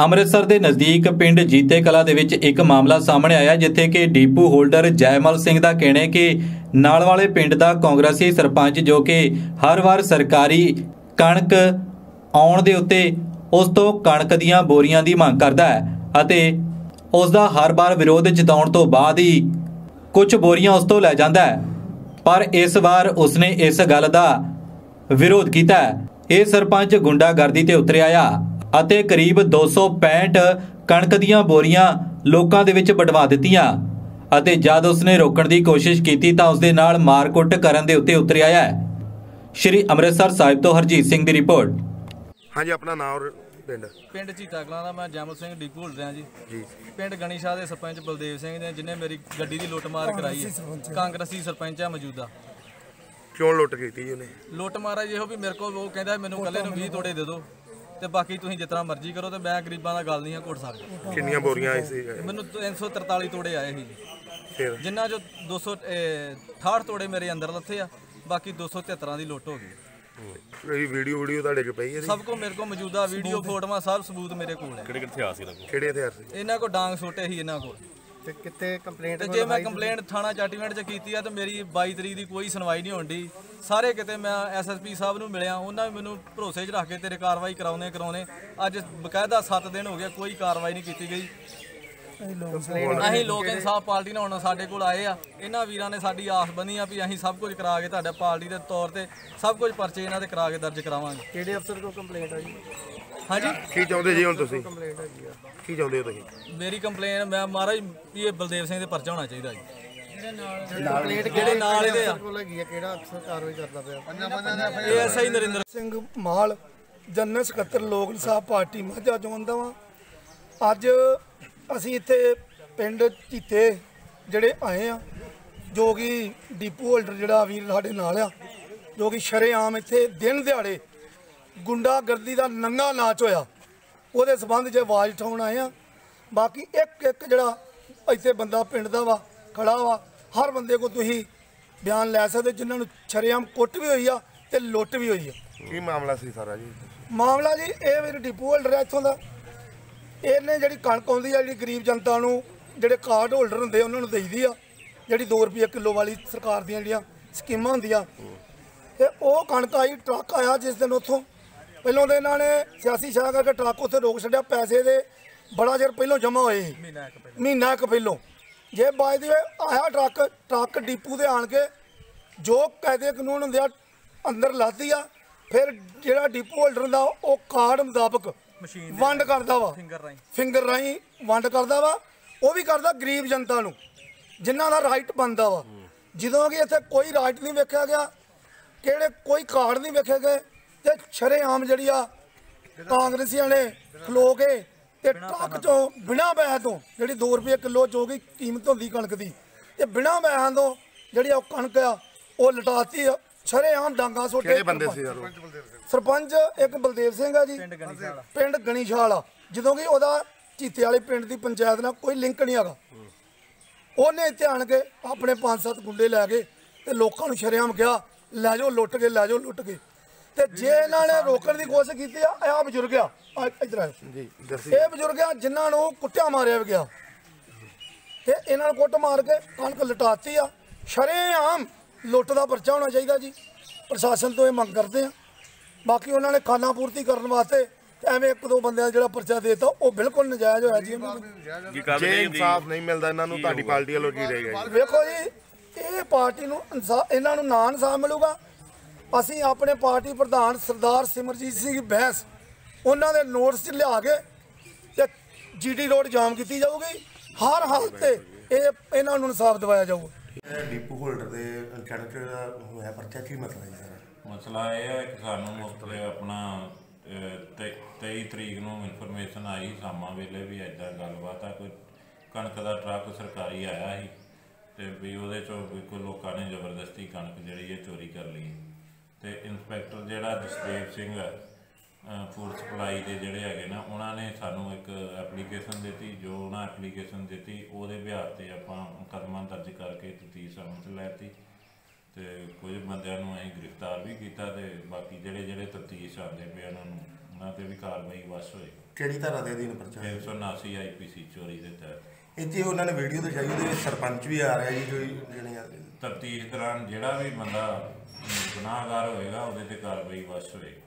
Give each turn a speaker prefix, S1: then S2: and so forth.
S1: ਅੰਮ੍ਰਿਤਸਰ ਦੇ ਨਜ਼ਦੀਕ ਪਿੰਡ ਜੀਤੇ ਕਲਾ ਦੇ ਵਿੱਚ ਇੱਕ ਮਾਮਲਾ ਸਾਹਮਣੇ ਆਇਆ, ਜਿੱਥੇ ਕਿ ਡੀਪੂ ਹੋਲਡਰ ਜੈਮਲ ਸਿੰਘ ਦਾ ਕਹਿਣਾ ਕਿ ਨਾਲ ਵਾਲੇ ਪਿੰਡ ਦਾ ਕਾਂਗਰਸੀ ਸਰਪੰਚ ਜੋ ਕਿ ਹਰ ਵਾਰ ਸਰਕਾਰੀ ਕਣਕ ਆਉਣ ਦੇ ਉੱਤੇ ਉਸ ਤੋਂ ਕਣਕ ਦੀਆਂ ਬੋਰੀਆਂ ਦੀ ਮੰਗ ਕਰਦਾ ਹੈ ਅਤੇ ਉਸ ਦਾ ਹਰ ਵਾਰ ਵਿਰੋਧ ਜਤਾਉਣ ਤੋਂ ਬਾਅਦ ਹੀ ਕੁਝ ਬੋਰੀਆਂ ਉਸ ਤੋਂ ਲੈ ਜਾਂਦਾ ਹੈ। ਪਰ ਇਸ ਵਾਰ ਉਸਨੇ ਇਸ ਗੱਲ ਦਾ ਵਿਰੋਧ ਕੀਤਾ ਇਹ ਸਰਪੰਚ ਗੁੰਡਾਗਰਦੀ ਤੇ ਉਤਰਿਆ ਆ। ਅਤੇ ਕਰੀਬ 265 ਕਣਕ ਦੀਆਂ ਬੋਰੀਆਂ ਲੋਕਾਂ ਦੇ ਵਿੱਚ ਵਡਵਾ ਦਿੱਤੀਆਂ ਅਤੇ ਜਦ ਉਸਨੇ ਰੋਕਣ ਦੀ ਕੋਸ਼ਿਸ਼ ਕੀਤੀ ਤਾਂ ਉਸਦੇ ਨਾਲ ਮਾਰਕੁੱਟ ਕਰਨ ਦੇ ਉੱਤੇ ਉਤਰਿਆ ਹੈ। ਸ਼੍ਰੀ ਅੰਮ੍ਰਿਤਸਰ ਸਾਹਿਬ ਤੋਂ ਹਰਜੀਤ ਸਿੰਘ ਦੀ ਰਿਪੋਰਟ।
S2: ਹਾਂਜੀ ਆਪਣਾ ਨਾਮ ਔਰ ਪਿੰਡ?
S3: ਪਿੰਡ ਚੀਤਾ ਕਲਾਂ ਦਾ ਮੈਂ ਜਮਲ ਸਿੰਘ ਡੀਪੂ ਹੁਲ ਰਿਹਾ ਜੀ।
S2: ਜੀ।
S3: ਪਿੰਡ ਗਣੀਸ਼ਾ ਦੇ ਸਰਪੰਚ ਬਲਦੇਵ ਸਿੰਘ ਨੇ ਜਿਨੇ ਮੇਰੀ ਗੱਡੀ ਦੀ ਲੁੱਟਮਾਰ ਕਰਾਈ ਹੈ। ਕਾਂਗਰਸੀ ਸਰਪੰਚ ਹੈ ਮੌਜੂਦਾ।
S2: ਕਿਉਂ ਲੁੱਟ ਕੀਤੀ ਜੀ ਉਹਨੇ?
S3: ਲੁੱਟ ਮਾਰਾ ਇਹੋ ਵੀ ਮੇਰੇ ਕੋਲ ਉਹ ਕਹਿੰਦਾ ਮੈਨੂੰ ਕੱਲੇ ਨੂੰ 20 ਤੋੜੇ ਦੇ ਦਿਓ। ਤੇ ਬਾਕੀ ਤੁਸੀਂ ਜਿਤਨਾ ਮਰਜ਼ੀ ਕਰੋ ਤੇ ਮੈਂ ਗਰੀਬਾਂ ਦਾ ਗੱਲ ਨਹੀਂ ਆ ਘੁੱਟ ਸਕਦਾ।
S2: ਕਿੰਨੀਆਂ ਬੋਰੀਆਂ ਆਈ ਸੀ?
S3: ਮੈਨੂੰ 343 ਤੋੜੇ ਆਏ ਸੀ ਜੀ।
S2: ਫਿਰ?
S3: ਜਿਨ੍ਹਾਂ ਚੋਂ 268 ਤੋੜੇ ਮੇਰੇ ਅੰਦਰ ਲੱਥੇ ਆ ਬਾਕੀ 273 ਦੀ ਲੁੱਟ ਹੋ ਗਈ।
S2: ਇਹ ਵੀਡੀਓ ਵੀਡੀਓ ਤੁਹਾਡੇ ਕੋਲ ਪਈ ਹੈ ਜੀ?
S3: ਸਭ ਕੋ ਮੇਰੇ ਕੋਲ ਮੌਜੂਦਾ ਵੀਡੀਓ ਫੋਟੋਆਂ ਸਭ ਸਬੂਤ ਮੇਰੇ ਕੋਲ ਹੈ।
S2: ਕਿਹੜੇ ਹਥਿਆਰ ਸੀ
S3: ਇਹਨਾਂ ਕੋ ਡਾਂਗ ਛੋਟੇ ਸੀ ਇਹਨਾਂ ਕੋਲ।
S4: ਤੇ ਕਿਤੇ ਕੰਪਲੇਂਟ
S3: ਤੇ ਜੇ ਮੈਂ ਕੰਪਲੇਂਟ ਥਾਣਾ ਚਾਟੀਵਿੰਡ ਚ ਕੀਤੀ ਆ ਤੇ ਮੇਰੀ 22 ਤਰੀਕ ਦੀ ਕੋਈ ਸੁਣਵਾਈ ਨਹੀਂ ਹੋਣੀ ਸਾਰੇ ਕਿਤੇ ਮੈਂ ਐਸਐਸਪੀ ਸਾਹਿਬ ਨੂੰ ਮਿਲਿਆ ਉਹਨਾਂ ਨੇ ਮੈਨੂੰ ਭਰੋਸੇ 'ਚ ਰੱਖ ਕੇ ਤੇਰੇ ਕਾਰਵਾਈ ਕਰਾਉਣੇ ਕਰਾਉਣੇ। ਅੱਜ ਬਕਾਇਦਾ 7 ਦਿਨ ਹੋ ਗਏ ਕੋਈ ਕਾਰਵਾਈ ਨਹੀਂ ਕੀਤੀ ਗਈ। ਅਸੀਂ ਲੋਕ ਇਨਸਾਫ ਪਾਰਟੀ ਨਾਲ ਹੁਣ ਸਾਡੇ ਕੋਲ ਆਏ ਆ। ਇਹਨਾਂ ਵੀਰਾਂ ਨੇ ਸਾਡੀ ਆਸ ਬੰਨੀ ਆ ਵੀ ਅਸੀਂ ਸਭ ਕੁਝ ਕਰਾ ਕੇ ਤੁਹਾਡੇ ਪਾਰਟੀ ਦੇ ਤੌਰ ਤੇ ਸਭ ਕੁਝ ਪਰਚੇ ਇਹਨਾਂ ਦੇ ਕਰਾ ਕੇ ਦਰਜ ਕਰਾਵਾਂਗੇ।
S4: ਕਿਹੜੇ ਅਫਸਰ ਕੋਲ ਕੰਪਲੇਂਟ ਆ ਜੀ?
S3: ਹਾਂਜੀ।
S2: ਕੀ ਚਾਹੁੰਦੇ ਜੀ ਹੁਣ ਤੁਸੀਂ? ਕੀ ਚਾਹੁੰਦੇ ਹੋ ਤੁਸੀਂ?
S3: ਮੇਰੀ ਕੰਪਲੇਨ ਮੈਂ ਮਹਾਰਾਜ ਵੀ ਇਹ ਬਲਦੇਵ ਸਿੰਘ ਦੇ ਪਰਚਾ ਹੋਣਾ ਚਾਹੀਦਾ ਜੀ।
S4: ਕੰਪਲੇਂਟ
S3: ਜਿਹੜੇ ਨਾਲ ਇਹਦੇ ਆ।
S4: ਕੋਲ ਹੈਗੀ ਆ ਕਿਹੜਾ ਅਫਸਰ ਕਾਰਵਾਈ ਕਰਦਾ ਪਿਆ?
S3: ਇਹ ਐਸਆਈ ਨਰਿੰਦਰ
S5: ਸਿੰਘ ਮਾਲ ਜਨਰਲ ਸਕੱਤਰ ਲੋਕ ਇਨਸਾਫ ਪਾਰਟੀ ਮਾਝਾ ਚੋਣ ਦਾ ਵਾਂ। ਅੱਜ ਅਸੀਂ ਇੱਥੇ ਪਿੰਡ ਚੀਤੇ ਜਿਹੜੇ ਆਏ ਆ ਜੋ ਕਿ ਡੀਪੂ ਹੋਲਡਰ ਜਿਹੜਾ ਵੀਰ ਸਾਡੇ ਨਾਲ ਆ ਜੋ ਕਿ ਸ਼ਰੇਆਮ ਇੱਥੇ ਦਿਨ ਦਿਹਾੜੇ ਗੁੰਡਾਗਰਦੀ ਦਾ ਨੰਗਾ ਨਾਚ ਹੋਇਆ। ਉਹਦੇ ਸਬੰਧ 'ਚ ਆਵਾਜ਼ ਉਠਾਉਣ ਆਏ ਆ। ਬਾਕੀ ਇੱਕ ਇੱਕ ਜਿਹੜਾ ਇੱਥੇ ਬੰਦਾ ਪਿੰਡ ਦਾ ਵਾ ਖੜਾ ਵਾ ਹਰ ਬੰਦੇ ਕੋ ਤੁਸੀਂ ਬਿਆਨ ਲੈ ਸਕਦੇ ਜਿਨ੍ਹਾਂ ਨੂੰ ਸ਼ਰੇਆਮ ਕੁੱਟ ਵੀ ਹੋਈ ਆ ਤੇ ਲੁੱਟ ਵੀ ਹੋਈ ਆ।
S2: ਕੀ ਮਾਮਲਾ ਸੀ ਸਾਰਾ ਜੀ?
S5: ਮਾਮਲਾ ਜੀ ਇਹ ਵੀਰ ਡਿਪੂ ਹੋਲਡਰ ਹੈ ਇੱਥੋਂ ਦਾ। ਇਹਨੇ ਜਿਹੜੀ ਕਣਕ ਆਉਂਦੀ ਆ ਜਿਹੜੀ ਗਰੀਬ ਜਨਤਾ ਨੂੰ ਜਿਹੜੇ ਕਾਰਡ ਹੋਲਡਰ ਹੁੰਦੇ ਉਹਨਾਂ ਨੂੰ ਦੇਈਦੀ ਆ। ਜਿਹੜੀ 2 ਰੁਪਏ ਕਿਲੋ ਵਾਲੀ ਸਰਕਾਰ ਦੀਆਂ ਜਿਹੜੀਆਂ ਸਕੀਮਾਂ ਹੁੰਦੀਆਂ। ਤੇ ਉਹ ਕਣਕ ਆਈ ਟਰੱਕ ਆਇਆ ਜਿਸ ਦਿਨ ਉੱਥੋਂ। ਪਹਿਲਾਂ ਤਾਂ ਇਹਨਾਂ ਨੇ ਸਿਆਸੀ ਸ਼ਾਹ ਕਰਕੇ ਟਰੱਕ ਉੱਥੇ ਰੋਕ ਛੱਡਿਆ ਪੈਸੇ ਦੇ। ਬੜਾ ਚਿਰ ਪਹਿਲਾਂ ਜਮ੍ਹਾਂ ਹੋਏ ਸੀ। ਮਹੀਨਾ ਕੁ ਪਹਿਲਾਂ। ਜੇ ਬਾਅਦ ਦੇ ਆਇਆ ਟਰੱਕ ਟਰੱਕ ਡਿਪੂ ਦੇ ਆਣ ਕੇ ਜੋ ਕਾਇਦੇ ਕਾਨੂੰਨ ਹੁੰਦੇ ਆ ਅੰਦਰ ਲਾਦੀ ਆ ਫਿਰ ਜਿਹੜਾ ਡਿਪੂ ਹੋਲਡਰ ਦਾ ਉਹ ਕਾਰਡ ਮੁਤਾਬਕ
S3: ਮਸ਼ੀਨ
S5: ਵੰਡ ਕਰਦਾ ਵਾ।
S3: ਫਿੰਗਰ ਰਾਈ
S5: ਫਿੰਗਰ ਰਾਹੀਂ ਵੰਡ ਕਰਦਾ ਵਾ। ਉਹ ਵੀ ਕਰਦਾ ਗਰੀਬ ਜਨਤਾ ਨੂੰ ਜਿਨ੍ਹਾਂ ਦਾ ਰਾਈਟ ਬਣਦਾ ਵਾ। ਜਦੋਂ ਕਿ ਇੱਥੇ ਕੋਈ ਰਾਈਟ ਨਹੀਂ ਵੇਖਿਆ ਗਿਆ ਕਿਹੜੇ ਕੋਈ ਕਾਰਡ ਨਹੀਂ ਵੇਖੇ ਗਏ ਤੇ ਸ਼ਰੇਆਮ ਜਿਹੜੀ ਆ ਕਾਂਗਰਸੀਆਂ ਨੇ ਖਲੋ ਕੇ ਤੇ ਟਰੱਕ ਚੋਂ ਬਿਨਾ ਪੈਸੇ ਤੋਂ ਜਿਹੜੀ 2 ਰੁਪਏ ਕਿਲੋ ਜੋ ਕਿ ਕੀਮਤ ਹੁੰਦੀ ਕਣਕ ਦੀ ਤੇ ਬਿਨਾ ਪੈਸਿਆਂ ਤੋਂ ਜਿਹੜੀ ਉਹ ਕਣਕ ਆ ਉਹ ਲਟਾਤੀ ਆ। ਸ਼ਰੇਆਮ ਡਾਂਗਾ ਸੋਟੇ
S2: ਕਿਹੜੇ ਬੰਦੇ ਸੀ ਯਾਰ?
S5: ਸਰਪੰਚ ਇੱਕ ਬਲਦੇਵ ਸਿੰਘ ਆ ਜੀ।
S3: ਪਿੰਡ ਗਣੀਸ਼ਾਲਾ
S5: ਆ। ਜਦੋਂ ਕਿ ਉਹਦਾ ਚੀਤੇ ਵਾਲੇ ਪਿੰਡ ਦੀ ਪੰਚਾਇਤ ਨਾਲ ਕੋਈ ਲਿੰਕ ਨਹੀਂ ਹੈਗਾ। ਉਹਨੇ ਇੱਥੇ ਆਣ ਕੇ ਆਪਣੇ ਪੰਜ ਸੱਤ ਗੁੰਡੇ ਲੈ ਕੇ ਤੇ ਲੋਕਾਂ ਨੂੰ ਸ਼ਰੇਆਮ ਕਿਹਾ ਲੈ ਜਾਓ ਲੁੱਟ ਕੇ ਲੈ ਜਾਓ ਲੁੱਟ ਕੇ। ਤੇ ਜੇ ਇਹਨਾਂ ਨੇ ਰੋਕਣ ਦੀ ਕੋਸ਼ਿਸ਼ ਕੀਤੀ ਆ ਇਹ ਆ ਬਜ਼ੁਰਗ ਆ। ਆ ਇੱਧਰ ਆਓ
S2: ਜੀ ਦੱਸੀ।
S5: ਇਹ ਬਜ਼ੁਰਗ ਆ ਜਿਨ੍ਹਾਂ ਨੂੰ ਕੁੱਟਿਆ ਮਾਰਿਆ ਗਿਆ। ਤੇ ਇਹਨਾਂ ਨੂੰ ਕੁੱਟ ਮਾਰ ਕੇ ਕਣਕ ਲਟਾਤੀ ਆ। ਸ਼ਰੇਆਮ ਲੁੱਟ ਦਾ ਪਰਚਾ ਹੋਣਾ ਚਾਹੀਦਾ ਜੀ। ਪ੍ਰਸ਼ਾਸਨ ਤੋਂ ਇਹ ਮੰਗ ਕਰਦੇ ਆ। ਬਾਕੀ ਉਹਨਾਂ ਨੇ ਖਾਨਾ ਪੂਰਤੀ ਕਰਨ ਵਾਸਤੇ ਐਵੇਂ ਇੱਕ ਦੋ ਬੰਦਿਆਂ ਜਿਹੜਾ ਪਰਚਾ ਦੇਤਾ ਉਹ ਬਿਲਕੁਲ ਨਜਾਇਜ਼ ਹੋਇਆ ਜੀ। ਇਹਨਾਂ ਨੂੰ
S2: ਜੇ ਇਨਸਾਫ ਨਹੀਂ ਮਿਲਦਾ ਇਹਨਾਂ ਨੂੰ ਤੁਹਾਡੀ ਪਾਰਟੀ ਵੱਲੋਂ ਕੀ ਰਹੇਗਾ ਜੀ?
S5: ਵੇਖੋ ਜੀ ਇਹ ਪਾਰਟੀ ਨੂੰ ਇਹਨਾਂ ਨੂੰ ਨਾ ਇਨਸਾਫ ਮਿਲੂਗਾ। ਅਸੀਂ ਆਪਣੇ ਪਾਰਟੀ ਪ੍ਰਧਾਨ ਸਰਦਾਰ ਸਿਮਰਜੀਤ ਸਿੰਘ ਬੈਂਸ ਉਹਨਾਂ ਦੇ ਨੋਟਿਸ 'ਚ ਲਿਆ ਕੇ ਤੇ ਜੀਟੀ ਰੋਡ ਜਾਮ ਕੀਤੀ ਜਾਊਗੀ। ਹਰ ਹਾਲਤ ਤੇ ਇਹ ਇਹਨਾਂ ਨੂੰ ਇਨਸਾਫ ਦਿਵਾਇਆ ਜਾਊਗਾ।
S2: ਡੀਪੂ ਹੋਲਡਰ ਦੇ ਕਣਕ ਦਾ ਹੋਇਆ ਪਰਚਾ ਕੀ ਮਸਲਾ ਹੈ ਸਰ?
S6: ਮਸਲਾ ਇਹ ਹੈ ਕਿ ਸਾਨੂੰ ਮੁਫਤ ਆਪਣਾ ਅਹ, ਤੇ- 23 ਤਰੀਕ ਨੂੰ ਇਨਫੋਰਮੇਸ਼ਨ ਆਈ ਸ਼ਾਮਾਂ ਵੇਲੇ ਵੀ ਐਦਾਂ ਗੱਲਬਾਤ ਆ ਕੋਈ ਕਣਕ ਦਾ ਟਰੱਕ ਸਰਕਾਰੀ ਆਇਆ ਸੀ ਤੇ ਵੀ ਉਹਦੇ ਚੋਂ ਕੋਈ ਲੋਕਾਂ ਨੇ ਜ਼ਬਰਦਸਤੀ ਕਣਕ ਜਿਹੜੀ ਹੈ ਚੋਰੀ ਕਰ ਲਈ ਤੇ ਇੰਸਪੈਕਟਰ ਜਿਹੜਾ ਜਸਦੇਵ ਸਿੰਘ ਫੂਡ ਸਪਲਾਈ ਦੇ ਜਿਹੜੇ ਹੈਗੇ ਨਾ ਉਹਨਾਂ ਨੇ ਸਾਨੂੰ ਇੱਕ ਐਪਲੀਕੇਸ਼ਨ ਦਿੱਤੀ ਜੋ ਉਹਨਾਂ ਐਪਲੀਕੇਸ਼ਨ ਦਿੱਤੀ ਉਹਦੇ ਬਿਹਾਰ ਤੇ ਆਪਾਂ ਮੁਕੱਦਮਾ ਦਰਜ ਕਰਕੇ ਤਫਤੀਸ਼ ਅਮਲ 'ਚ ਲੈਤੀ ਤੇ ਕੁਝ ਬੰਦਿਆਂ ਨੂੰ ਅਸੀਂ ਗ੍ਰਿਫਤਾਰ ਵੀ ਕੀਤਾ ਤੇ ਬਾਕੀ ਜਿਹੜੇ ਜਿਹੜੇ ਤਫਤੀਸ਼ ਆਉਂਦੇ ਪਏ ਉਹਨਾਂ ਨੂੰ ਉਹਨਾਂ ਤੇ ਵੀ ਕਾਰਵਾਈ ਵਸ ਹੋਏਗੀ।
S2: ਕਿਹੜੀ ਧਾਰਾ ਦੇ ਅਧੀਨ ਪਰਚਾ? ਹੈ
S6: 179 ਆਈਪੀਸੀ ਚੋਰੀ ਦੇ ਤਹਿਤ।
S2: 'ਚ ਉਹਨਾਂ ਨੇ ਵੀਡੀਓ ਦਿਖਾਈ ਉਹਦੇ ਵਿੱਚ ਸਰਪੰਚ ਵੀ ਆ ਰਿਹਾ ਜੀ ਕੋਈ ਜਿਹੜੇ
S6: ਤਫਤੀਸ਼ ਦੌਰਾਨ ਜਿਹੜਾ ਵੀ ਬੰਦਾ ਗੁਨਾਹਗਾਰ ਹੋਏਗਾ ਉਹਦੇ ਤੇ ਕਾਰਵਾਈ ਵਸ਼ ਹੋਏਗੀ।